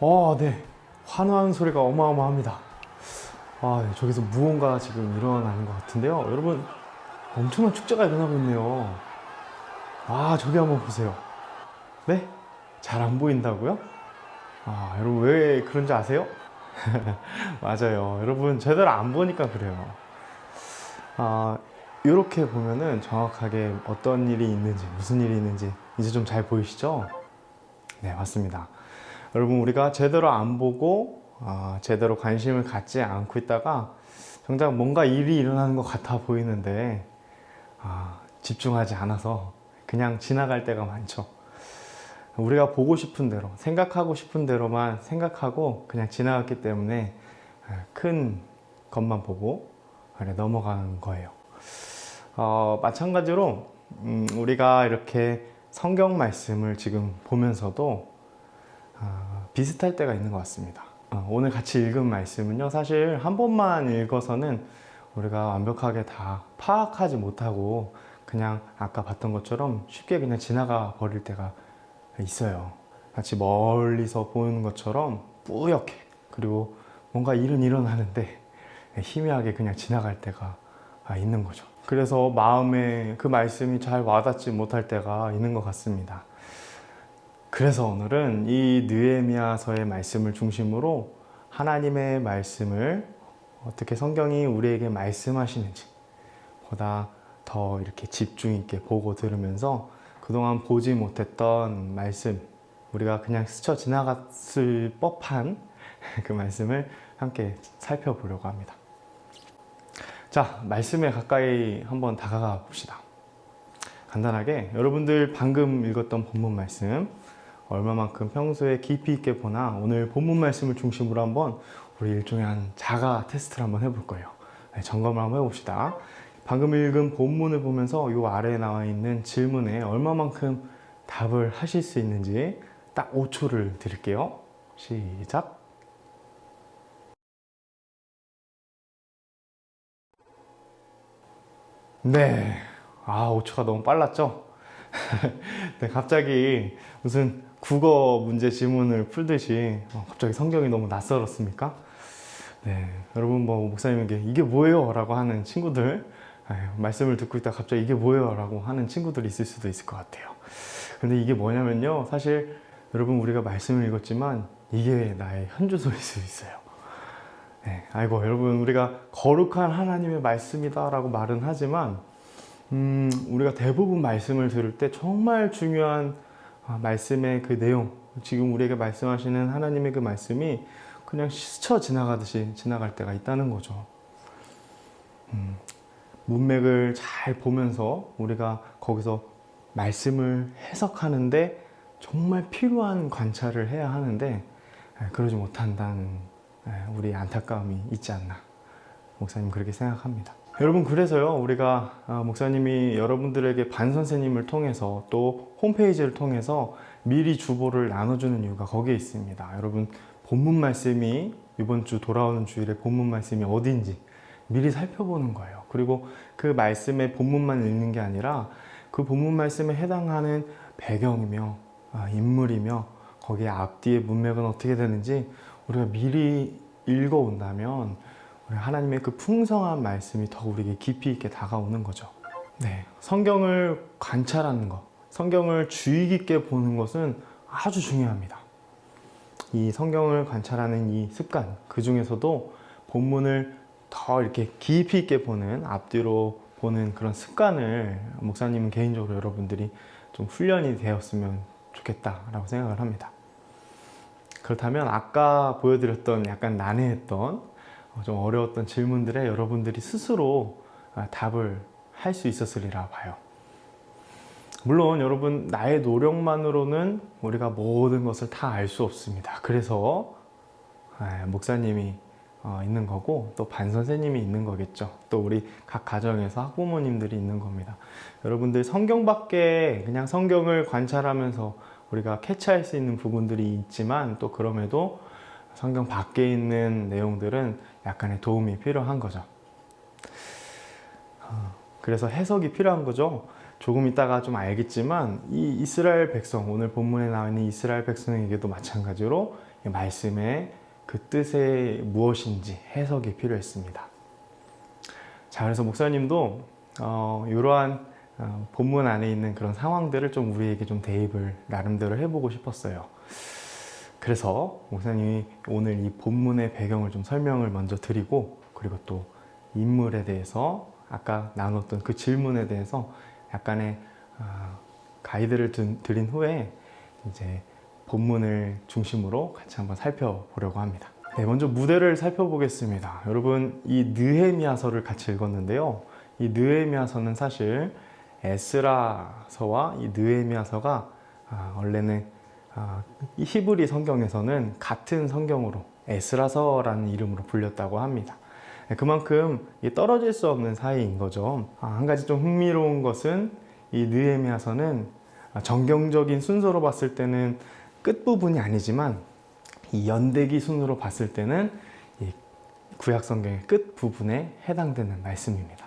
어, 네. 환호하는 소리가 어마어마합니다. 아, 네, 저기서 무언가 지금 일어나는 것 같은데요. 여러분, 엄청난 축제가 일어나고 있네요. 아, 저기 한번 보세요. 네? 잘 안 보인다고요? 아, 여러분, 왜 그런지 아세요? 맞아요. 여러분, 제대로 안 보니까 그래요. 아, 이렇게 보면은 정확하게 어떤 일이 있는지, 무슨 일이 있는지 이제 좀 잘 보이시죠? 네, 맞습니다. 여러분, 우리가 제대로 안 보고, 아, 제대로 관심을 갖지 않고 있다가 정작 뭔가 일이 일어나는 것 같아 보이는데, 아, 집중하지 않아서 그냥 지나갈 때가 많죠. 우리가 보고 싶은 대로, 생각하고 싶은 대로만 생각하고 그냥 지나갔기 때문에 아, 큰 것만 보고 그래, 넘어가는 거예요. 어, 마찬가지로 음, 우리가 이렇게 성경 말씀을 지금 보면서도 아, 비슷할 때가 있는 것 같습니다. 어, 오늘 같이 읽은 말씀은요, 사실 한 번만 읽어서는 우리가 완벽하게 다 파악하지 못하고 그냥 아까 봤던 것처럼 쉽게 그냥 지나가 버릴 때가 있어요. 같이 멀리서 보는 것처럼 뿌옇게 그리고 뭔가 일은 일어나는데 희미하게 그냥 지나갈 때가 있는 거죠. 그래서 마음에 그 말씀이 잘 와닿지 못할 때가 있는 것 같습니다. 그래서 오늘은 이 느헤미야서의 말씀을 중심으로 하나님의 말씀을 어떻게 성경이 우리에게 말씀하시는지 보다 더 이렇게 집중 있게 보고 들으면서 그동안 보지 못했던 말씀 우리가 그냥 스쳐 지나갔을 법한 그 말씀을 함께 살펴보려고 합니다. 자, 말씀에 가까이 한번 다가가 봅시다. 간단하게 여러분들 방금 읽었던 본문 말씀 얼마만큼 평소에 깊이 있게 보나 오늘 본문 말씀을 중심으로 한번 우리 일종의 한 자가 테스트를 한번 해볼 거예요. 네, 점검을 한번 해봅시다. 방금 읽은 본문을 보면서 이 아래에 나와 있는 질문에 얼마만큼 답을 하실 수 있는지 딱 5초를 드릴게요. 시작. 네. 아, 5초가 너무 빨랐죠? 네, 갑자기 무슨 국어 문제 지문을 풀듯이 어, 갑자기 성경이 너무 낯설었습니까? 네, 여러분 뭐 목사님에게 이게 뭐예요? 라고 하는 친구들 아유, 말씀을 듣고 있다 갑자기 이게 뭐예요? 라고 하는 친구들이 있을 수도 있을 것 같아요. 근데 이게 뭐냐면요. 사실 여러분 우리가 말씀을 읽었지만 이게 나의 현주소일 수 있어요. 네, 아이고 여러분 우리가 거룩한 하나님의 말씀이다 라고 말은 하지만 음, 우리가 대부분 말씀을 들을 때 정말 중요한 아, 말씀의 그 내용, 지금 우리에게 말씀하시는 하나님의 그 말씀이 그냥 스쳐 지나가듯이 지나갈 때가 있다는 거죠. 음, 문맥을 잘 보면서 우리가 거기서 말씀을 해석하는데 정말 필요한 관찰을 해야 하는데 에, 그러지 못한다는 에, 우리 안타까움이 있지 않나. 목사님 그렇게 생각합니다. 여러분 그래서요 우리가 아, 목사님이 여러분들에게 반 선생님을 통해서 또 홈페이지를 통해서 미리 주보를 나눠주는 이유가 거기에 있습니다. 여러분 본문 말씀이 이번 주 돌아오는 주일에 본문 말씀이 어딘지 미리 살펴보는 거예요. 그리고 그 말씀의 본문만 읽는 게 아니라 그 본문 말씀에 해당하는 배경이며 아, 인물이며 거기에 앞뒤의 문맥은 어떻게 되는지 우리가 미리 읽어온다면 하나님의 그 풍성한 말씀이 더 우리에게 깊이 있게 다가오는 거죠. 네, 성경을 관찰하는 것, 성경을 주의 깊게 보는 것은 아주 중요합니다. 이 성경을 관찰하는 이 습관, 그 중에서도 본문을 더 이렇게 깊이 있게 보는 앞뒤로 보는 그런 습관을 목사님은 개인적으로 여러분들이 좀 훈련이 되었으면 좋겠다라고 생각을 합니다. 그렇다면 아까 보여드렸던 약간 난해했던 어, 좀 어려웠던 질문들에 여러분들이 스스로 아, 답을 할 수 있었으리라 봐요. 물론 여러분 나의 노력만으로는 우리가 모든 것을 다 알 수 없습니다. 그래서 아, 목사님이 어, 있는 거고 또 반 선생님이 있는 거겠죠. 또 우리 각 가정에서 학부모님들이 있는 겁니다. 여러분들 성경 밖에 그냥 성경을 관찰하면서 우리가 캐치할 수 있는 부분들이 있지만 또 그럼에도 성경 밖에 있는 내용들은 약간의 도움이 필요한 거죠. 어, 그래서 해석이 필요한 거죠. 조금 있다가 좀 알겠지만 이 이스라엘 백성 오늘 본문에 나와 있는 이스라엘 백성에게도 마찬가지로 이 말씀의 그 뜻이 무엇인지 해석이 필요했습니다. 자 그래서 목사님도 어, 이러한 어, 본문 안에 있는 그런 상황들을 좀 우리에게 좀 대입을 나름대로 해보고 싶었어요. 그래서 목사님이 오늘 이 본문의 배경을 좀 설명을 먼저 드리고 그리고 또 인물에 대해서 아까 나눴던 그 질문에 대해서 약간의 아, 가이드를 든- 드린 후에 이제 본문을 중심으로 같이 한번 살펴보려고 합니다. 네, 먼저 무대를 살펴보겠습니다. 여러분 이 느헤미야서를 같이 읽었는데요. 이 느헤미야서는 사실 에스라서와 이 느헤미야서가 아, 원래는 히브리 성경에서는 같은 성경으로 에스라서라는 이름으로 불렸다고 합니다. 네, 그만큼 이 떨어질 수 없는 사이인 거죠. 아, 한 가지 좀 흥미로운 것은 이 느헤미야서는 아, 정경적인 순서로 봤을 때는 끝 부분이 아니지만 이 연대기 순으로 봤을 때는 이 구약 성경의 끝 부분에 해당되는 말씀입니다.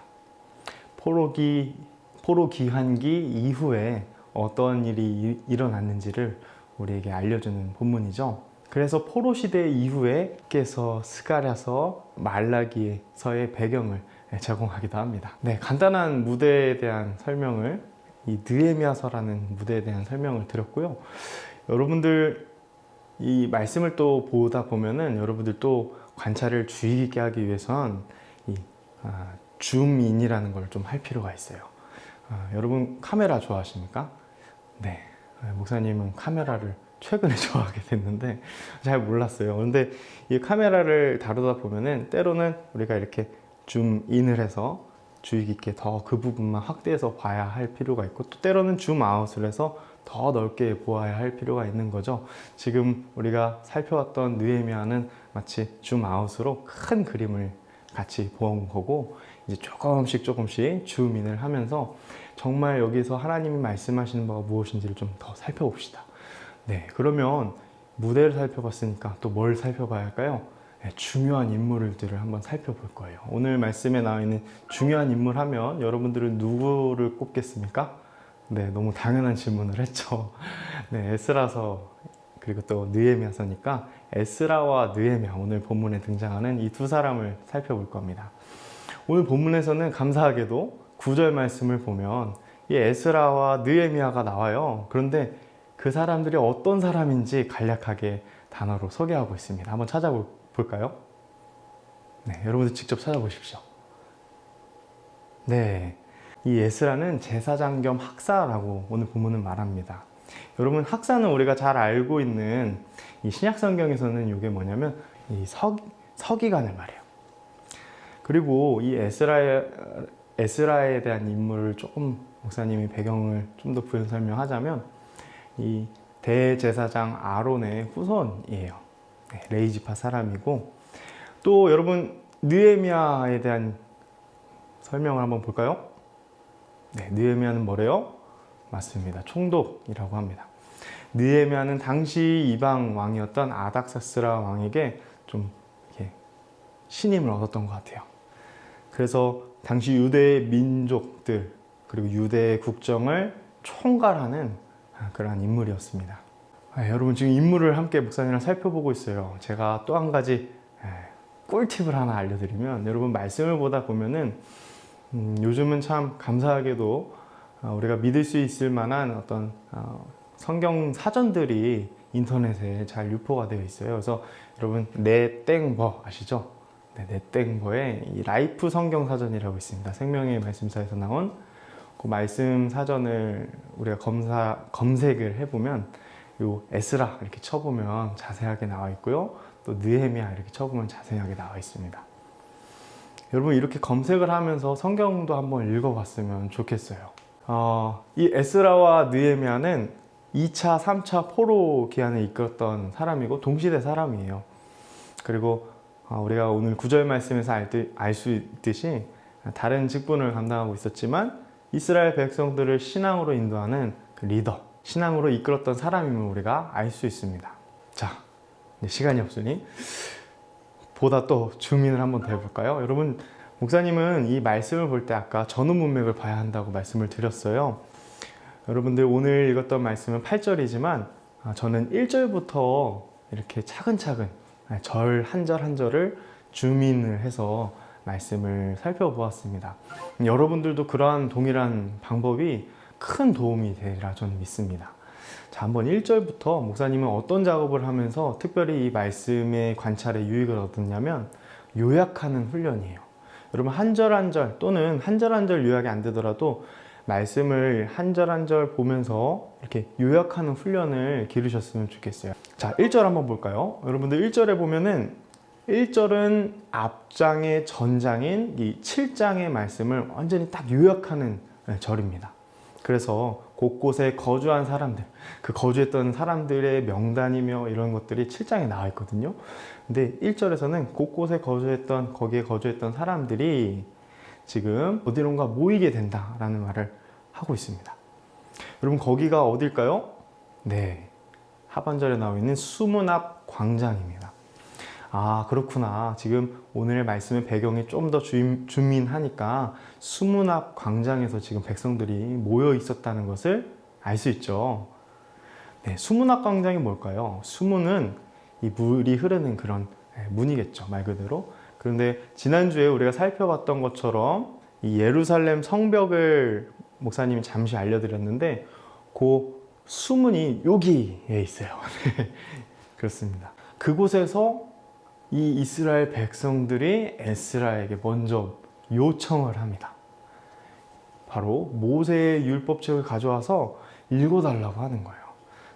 포로기 포로 기한기 이후에 어떤 일이 이- 일어났는지를 우리에게 알려주는 본문이죠. 그래서 포로 시대 이후에 께서 스가랴서 말라기서의 배경을 제공하기도 합니다. 네, 간단한 무대에 대한 설명을 이 느헤미야서라는 무대에 대한 설명을 드렸고요. 여러분들 이 말씀을 또 보다 보면은 여러분들 또 관찰을 주의 깊게 하기 위해선 이 아, 줌인이라는 걸 좀 할 필요가 있어요. 아, 여러분 카메라 좋아하십니까? 네, 아, 목사님은 카메라를 최근에 좋아하게 됐는데 잘 몰랐어요. 그런데 이 카메라를 다루다 보면은 때로는 우리가 이렇게 줌인을 해서 주의 깊게 더 그 부분만 확대해서 봐야 할 필요가 있고 또 때로는 줌 아웃을 해서 더 넓게 보아야 할 필요가 있는 거죠. 지금 우리가 살펴왔던 느헤미야는 마치 줌 아웃으로 큰 그림을 같이 본 거고 이제 조금씩 조금씩 줌인을 하면서 정말 여기서 하나님이 말씀하시는 바가 무엇인지를 좀 더 살펴봅시다. 네, 그러면 무대를 살펴봤으니까 또 뭘 살펴봐야 할까요? 네, 중요한 인물들을 한번 살펴볼 거예요. 오늘 말씀에 나와 있는 중요한 인물 하면 여러분들은 누구를 꼽겠습니까? 네, 너무 당연한 질문을 했죠. 네, 에스라서 그리고 또 느헤미야서니까 에스라와 느헤미야 오늘 본문에 등장하는 이 두 사람을 살펴볼 겁니다. 오늘 본문에서는 감사하게도 구절 말씀을 보면 이 에스라와 느헤미야가 나와요. 그런데 그 사람들이 어떤 사람인지 간략하게 단어로 소개하고 있습니다. 한번 찾아볼까요? 네, 여러분들 직접 찾아보십시오. 네, 이 에스라는 제사장 겸 학사라고 오늘 본문은 말합니다. 여러분 학사는 우리가 잘 알고 있는 이 신약 성경에서는 이게 뭐냐면 이 서, 서기관을 말해요. 그리고 이 에스라에 에스라에 대한 인물을 조금 목사님이 배경을 좀 더 부연 설명하자면 이 대제사장 아론의 후손이에요. 네, 레이지파 사람이고 또 여러분 느헤미야에 대한 설명을 한번 볼까요? 네, 느헤미야는 뭐래요? 맞습니다. 총독이라고 합니다. 느헤미야는 당시 이방 왕이었던 아닥사스라 왕에게 좀 신임을 얻었던 것 같아요. 그래서 당시 유대 민족들 그리고 유대 국정을 총괄하는 그러한 인물이었습니다. 아, 여러분 지금 인물을 함께 목사님이랑 살펴보고 있어요. 제가 또 한 가지 에, 꿀팁을 하나 알려드리면 여러분 말씀을 보다 보면은 음, 요즘은 참 감사하게도 어, 우리가 믿을 수 있을 만한 어떤 어, 성경 사전들이 인터넷에 잘 유포가 되어 있어요. 그래서 여러분 네땡버 아시죠? 네, 네땡버에 이 라이프 성경 사전이라고 있습니다. 생명의 말씀사에서 나온 그 말씀 사전을 우리가 검사 검색을 해보면 요 에스라 이렇게 쳐보면 자세하게 나와 있고요. 또 느헤미야 이렇게 쳐보면 자세하게 나와 있습니다. 여러분 이렇게 검색을 하면서 성경도 한번 읽어봤으면 좋겠어요. 어, 이 에스라와 느헤미야는 2차, 3차 포로 기한을 이끌었던 사람이고 동시대 사람이에요. 그리고 어, 우리가 오늘 구절 말씀에서 알 수 있듯이 다른 직분을 감당하고 있었지만 이스라엘 백성들을 신앙으로 인도하는 그 리더, 신앙으로 이끌었던 사람임을 우리가 알 수 있습니다. 자, 시간이 없으니 보다 또 주민을 한번 더 해볼까요? 여러분 목사님은 이 말씀을 볼 때 아까 전후 문맥을 봐야 한다고 말씀을 드렸어요. 여러분들 오늘 읽었던 말씀은 8절이지만 아, 저는 1절부터 이렇게 차근차근 절 한 절 한 절을 주민을 해서 말씀을 살펴보았습니다. 여러분들도 그러한 동일한 방법이 큰 도움이 되리라 저는 믿습니다. 자, 한번 1절부터 목사님은 어떤 작업을 하면서 특별히 이 말씀의 관찰에 유익을 얻었냐면 요약하는 훈련이에요. 여러분 한 절 한 절 또는 한 절 한 절 요약이 안 되더라도 말씀을 한 절 한 절 보면서 이렇게 요약하는 훈련을 기르셨으면 좋겠어요. 자, 1절 한번 볼까요? 여러분들 1절에 보면은 1절은 앞장의 전장인 이 7장의 말씀을 완전히 딱 요약하는 절입니다. 그래서 곳곳에 거주한 사람들, 그 거주했던 사람들의 명단이며 이런 것들이 7장에 나와 있거든요. 근데 1절에서는 곳곳에 거주했던, 거기에 거주했던 사람들이 지금 어디론가 모이게 된다라는 말을 하고 있습니다. 여러분, 거기가 어딜까요? 네. 하반절에 나와 있는 수문 앞 광장입니다. 아, 그렇구나. 지금 오늘 말씀의 배경이 좀 더 주민하니까 수문 앞 광장에서 지금 백성들이 모여 있었다는 것을 알 수 있죠. 네, 수문 앞 광장이 뭘까요? 수문은 이 물이 흐르는 그런 네, 문이겠죠. 말 그대로. 그런데 지난주에 우리가 살펴봤던 것처럼 이 예루살렘 성벽을 목사님이 잠시 알려드렸는데 그 수문이 여기에 있어요. 그렇습니다. 그곳에서 이 이스라엘 백성들이 에스라에게 먼저 요청을 합니다. 바로 모세의 율법책을 가져와서 읽어달라고 하는 거예요.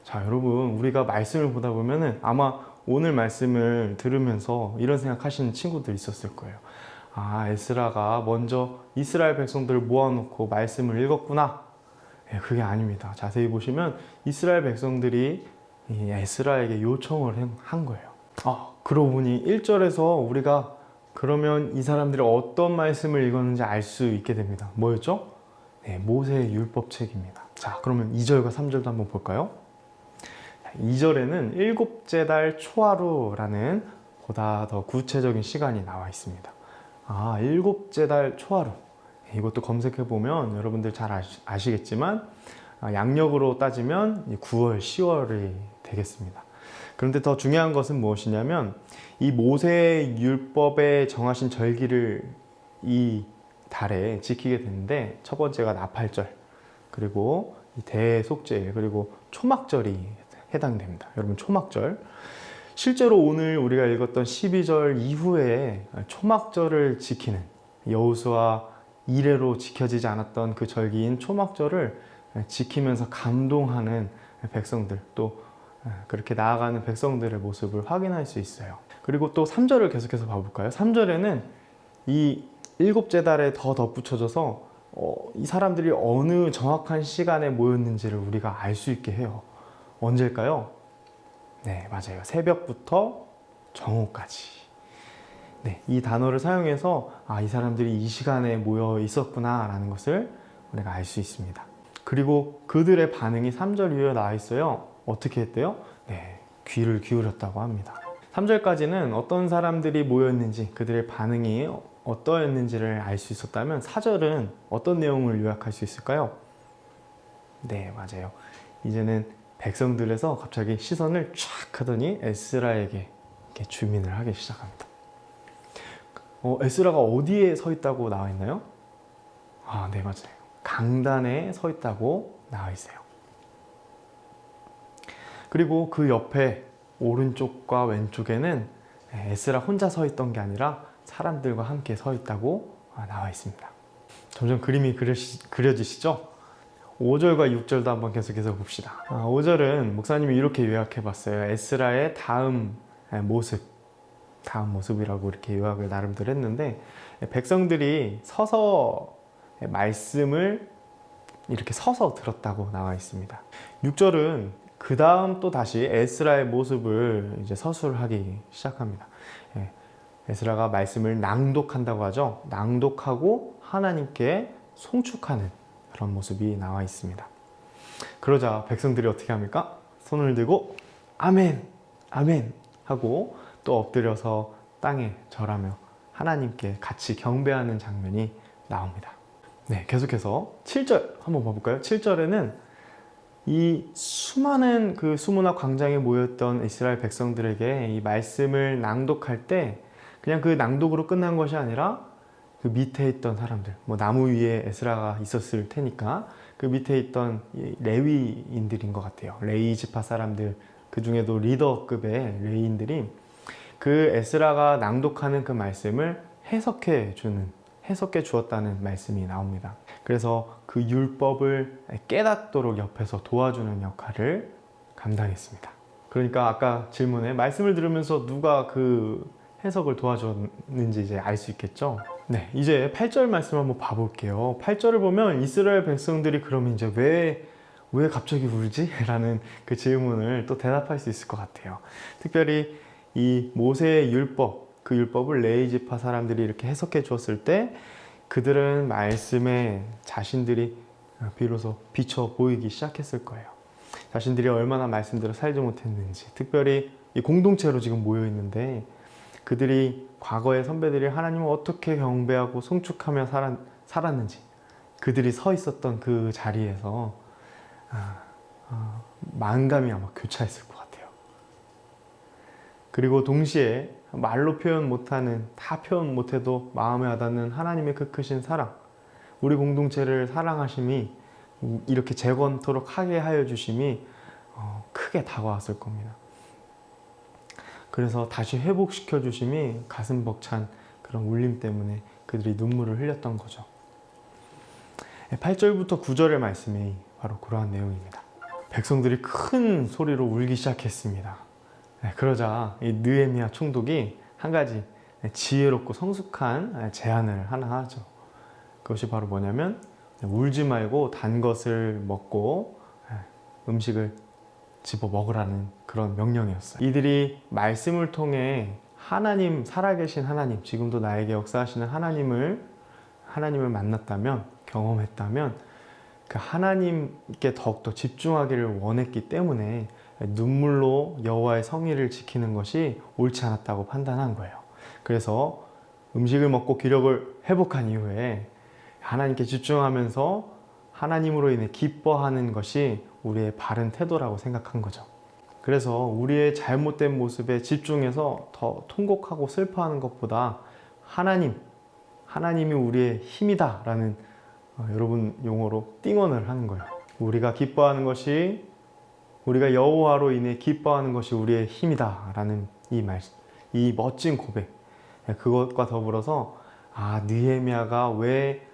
자, 여러분, 우리가 말씀을 보다 보면은 아마 오늘 말씀을 들으면서 이런 생각하시는 친구들 있었을 거예요. 아, 에스라가 먼저 이스라엘 백성들을 모아놓고 말씀을 읽었구나. 예, 그게 아닙니다. 자세히 보시면 이스라엘 백성들이 이 에스라에게 요청을 한 거예요. 아, 그러고 보니 1절에서 우리가 그러면 이 사람들이 어떤 말씀을 읽었는지 알 수 있게 됩니다. 뭐였죠? 네, 모세의 율법책입니다. 자, 그러면 2절과 3절도 한번 볼까요? 2절에는 일곱째 달 초하루라는 보다 더 구체적인 시간이 나와 있습니다. 아, 일곱째 달 초하루. 이것도 검색해 보면 여러분들 잘 아시, 아시 겠지만 아, 양력으로 따지면 9월, 10월이 되겠습니다. 그런데 더 중요한 것은 무엇이냐면 이 모세의 율법에 정하신 절기를 이 달에 지키게 되는데 첫 번째가 나팔절 그리고 대속죄일 그리고 초막절이 해당됩니다. 여러분 초막절 실제로 오늘 우리가 읽었던 12절 이후에 초막절을 지키는 여호수아 이래로 지켜지지 않았던 그 절기인 초막절을 지키면서 감동하는 백성들 또 그렇게 나아가는 백성들의 모습을 확인할 수 있어요. 그리고 또 3절을 계속해서 봐볼까요? 3절에는 이 일곱째 달에 더 덧붙여져서 어, 이 사람들이 어느 정확한 시간에 모였는지를 우리가 알 수 있게 해요. 언제일까요? 네, 맞아요. 새벽부터 정오까지. 네, 이 단어를 사용해서 아, 이 사람들이 이 시간에 모여 있었구나라는 것을 우리가 알 수 있습니다. 그리고 그들의 반응이 3절 이후에 나와 있어요. 어떻게 했대요? 네, 귀를 기울였다고 합니다. 3절까지는 어떤 사람들이 모였는지 그들의 반응이 어떠했는지를 알 수 있었다면 4절은 어떤 내용을 요약할 수 있을까요? 네, 맞아요. 이제는 백성들에서 갑자기 시선을 쫙 하더니 에스라에게 주민을 하기 시작합니다. 어, 에스라가 어디에 서 있다고 나와 있나요? 아, 네, 맞아요. 강단에 서 있다고 나와 있어요. 그리고 그 옆에 오른쪽과 왼쪽에는 에스라 혼자 서 있던 게 아니라 사람들과 함께 서 있다고 나와 있습니다. 점점 그림이 그려지시죠? 5절과 6절도 한번 계속해서 봅시다. 5절은 목사님이 이렇게 요약해 봤어요. 에스라의 다음 모습, 다음 모습이라고 이렇게 요약을 나름대로 했는데, 백성들이 서서 말씀을 이렇게 서서 들었다고 나와 있습니다. 6절은 그 다음 또 다시 에스라의 모습을 이제 서술하기 시작합니다. 예, 에스라가 말씀을 낭독한다고 하죠. 낭독하고 하나님께 송축하는 그런 모습이 나와 있습니다. 그러자 백성들이 어떻게 합니까? 손을 들고 아멘, 아멘 하고 또 엎드려서 땅에 절하며 하나님께 같이 경배하는 장면이 나옵니다. 네, 계속해서 7절 한번 봐볼까요? 7절에는 이 수많은 그 수문화 광장에 모였던 이스라엘 백성들에게 이 말씀을 낭독할 때 그냥 그 낭독으로 끝난 것이 아니라 그 밑에 있던 사람들, 뭐 나무 위에 에스라가 있었을 테니까 그 밑에 있던 이 레위인들인 것 같아요. 레위 지파 사람들 그 중에도 리더급의 레위인들이 그 에스라가 낭독하는 그 말씀을 해석해 주는 해석해 주었다는 말씀이 나옵니다. 그래서 그 율법을 깨닫도록 옆에서 도와주는 역할을 감당했습니다. 그러니까 아까 질문에 말씀을 들으면서 누가 그 해석을 도와줬는지 이제 알 수 있겠죠. 네, 이제 8절 말씀 한번 봐볼게요. 8절을 보면 이스라엘 백성들이 그러면 이제 왜, 왜 갑자기 울지? 라는 그 질문을 또 대답할 수 있을 것 같아요. 특별히 이 모세의 율법, 그 율법을 레이지파 사람들이 이렇게 해석해 주었을 때 그들은 말씀에 자신들이 비로소 비춰 보이기 시작했을 거예요. 자신들이 얼마나 말씀대로 살지 못했는지, 특별히 이 공동체로 지금 모여 있는데 그들이 과거의 선배들이 하나님을 어떻게 경배하고 송축하며 살았, 살았는지 그들이 서 있었던 그 자리에서 아, 아, 마음감이 아마 교차했을 것 같아요. 그리고 동시에 말로 표현 못하는 다 표현 못해도 마음에 와닿는 하나님의 그 크신 사랑 우리 공동체를 사랑하심이 이렇게 재건토록 하게 하여 주심이 어, 크게 다가왔을 겁니다. 그래서 다시 회복시켜 주심이 가슴 벅찬 그런 울림 때문에 그들이 눈물을 흘렸던 거죠. 8절부터 9절의 말씀이 바로 그러한 내용입니다. 백성들이 큰 소리로 울기 시작했습니다. 네, 그러자 이 느헤미야 총독이 한 가지 지혜롭고 성숙한 제안을 하나 하죠. 그것이 바로 뭐냐면 울지 말고 단 것을 먹고 음식을 집어 먹으라는 그런 명령이었어요. 이들이 말씀을 통해 하나님 살아계신 하나님 지금도 나에게 역사하시는 하나님을 하나님을 만났다면 경험했다면 그 하나님께 더욱더 집중하기를 원했기 때문에 눈물로 여호와의 성의를 지키는 것이 옳지 않았다고 판단한 거예요. 그래서 음식을 먹고 기력을 회복한 이후에 하나님께 집중하면서 하나님으로 인해 기뻐하는 것이 우리의 바른 태도라고 생각한 거죠. 그래서 우리의 잘못된 모습에 집중해서 더 통곡하고 슬퍼하는 것보다 하나님, 하나님이 우리의 힘이다 라는 어, 여러분 용어로 띵언을 하는 거예요. 우리가 기뻐하는 것이 우리가 여호와로 인해 기뻐하는 것이 우리의 힘이다 라는 이 말, 이 멋진 고백. 예, 그것과 더불어서 아 느헤미야가 왜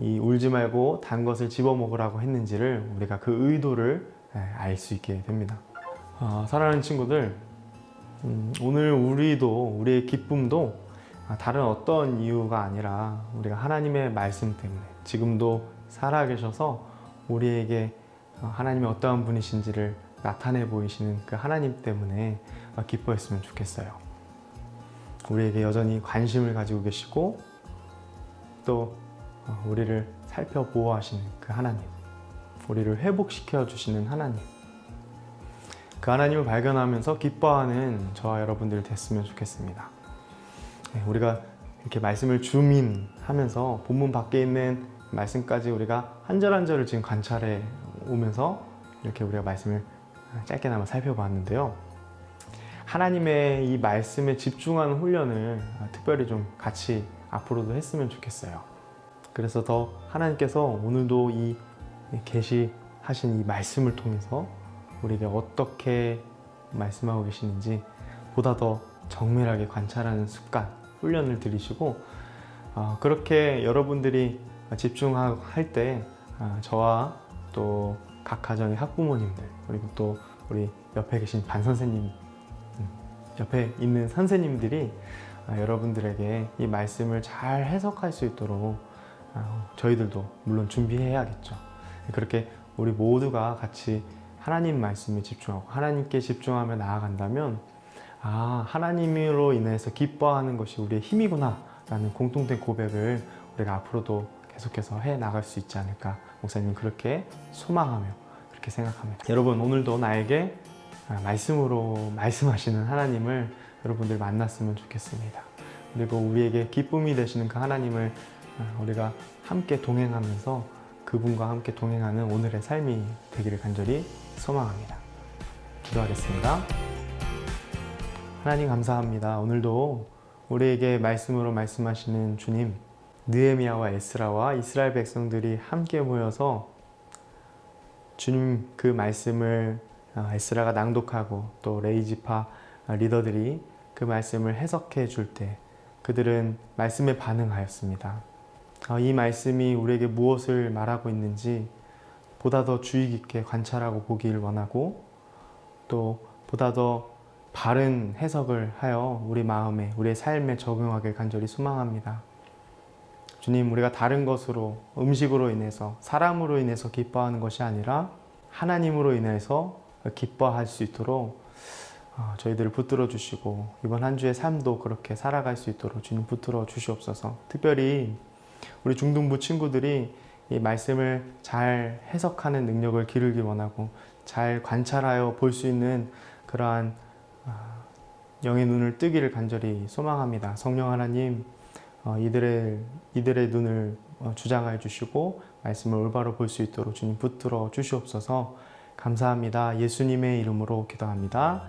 이 울지 말고 단 것을 집어 먹으라고 했는지를 우리가 그 의도를 예, 알수 있게 됩니다. 아, 사랑하는 친구들, 음, 오늘 우리도 우리의 기쁨도 아, 다른 어떤 이유가 아니라 우리가 하나님의 말씀 때문에 지금도 살아계셔서 우리에게 어, 하나님이 어떠한 분이신지를 나타내 보이시는 그 하나님 때문에 어, 기뻐했으면 좋겠어요. 우리에게 여전히 관심을 가지고 계시고 또 어, 우리를 살펴 보호하시는 그 하나님, 우리를 회복시켜 주시는 하나님, 그 하나님을 발견하면서 기뻐하는 저와 여러분들 됐으면 좋겠습니다. 네, 우리가 이렇게 말씀을 주민하면서 본문 밖에 있는 말씀까지 우리가 한 절 한 절을 지금 관찰해 오면서 이렇게 우리가 말씀을 짧게나마 살펴봤는데요. 하나님의 이 말씀에 집중하는 훈련을 특별히 좀 같이 앞으로도 했으면 좋겠어요. 그래서 더 하나님께서 오늘도 이 계시하신 이 말씀을 통해서 우리에게 어떻게 말씀하고 계시는지 보다 더 정밀하게 관찰하는 습관, 훈련을 들이시고 어, 그렇게 여러분들이 집중할 때 어, 저와 또 각 가정의 학부모님들 그리고 또 우리 옆에 계신 반 선생님 음, 옆에 있는 선생님들이 어, 여러분들에게 이 말씀을 잘 해석할 수 있도록 어, 저희들도 물론 준비해야겠죠. 그렇게 우리 모두가 같이 하나님 말씀에 집중하고 하나님께 집중하며 나아간다면 아 하나님으로 인해서 기뻐하는 것이 우리의 힘이구나 라는 공통된 고백을 우리가 앞으로도 계속해서 해 나갈 수 있지 않을까. 목사님 그렇게 소망하며 그렇게 생각합니다 여러분 오늘도 나에게 아, 말씀으로 말씀하시는 하나님을 여러분들 만났으면 좋겠습니다. 그리고 우리에게 기쁨이 되시는 그 하나님을 어, 우리가 함께 동행하면서 그분과 함께 동행하는 오늘의 삶이 되기를 간절히 소망합니다. 기도하겠습니다. 하나님 감사합니다. 오늘도 우리에게 말씀으로 말씀하시는 주님, 느헤미야와 에스라와 이스라엘 백성들이 함께 모여서 주님 그 말씀을 어, 에스라가 낭독하고 또 레이지파 리더들이 그 말씀을 해석해 줄 때 그들은 말씀에 반응하였습니다. 어, 이 말씀이 우리에게 무엇을 말하고 있는지 보다 더 주의 깊게 관찰하고 보기를 원하고 또 보다 더 바른 해석을 하여 우리 마음에 우리의 삶에 적용하길 간절히 소망합니다. 주님, 우리가 다른 것으로 음식으로 인해서 사람으로 인해서 기뻐하는 것이 아니라 하나님으로 인해서 기뻐할 수 있도록 어, 저희들을 붙들어 주시고 이번 한 주의 삶도 그렇게 살아갈 수 있도록 주님 붙들어 주시옵소서. 특별히 우리 중등부 친구들이 이 말씀을 잘 해석하는 능력을 기르기 원하고 잘 관찰하여 볼 수 있는 그러한 아, 영의 눈을 뜨기를 간절히 소망합니다. 성령 하나님, 어, 이들의 이들의 눈을 어, 주장하여 주시고 말씀을 올바로 볼 수 있도록 주님 붙들어 주시옵소서. 감사합니다. 예수님의 이름으로 기도합니다.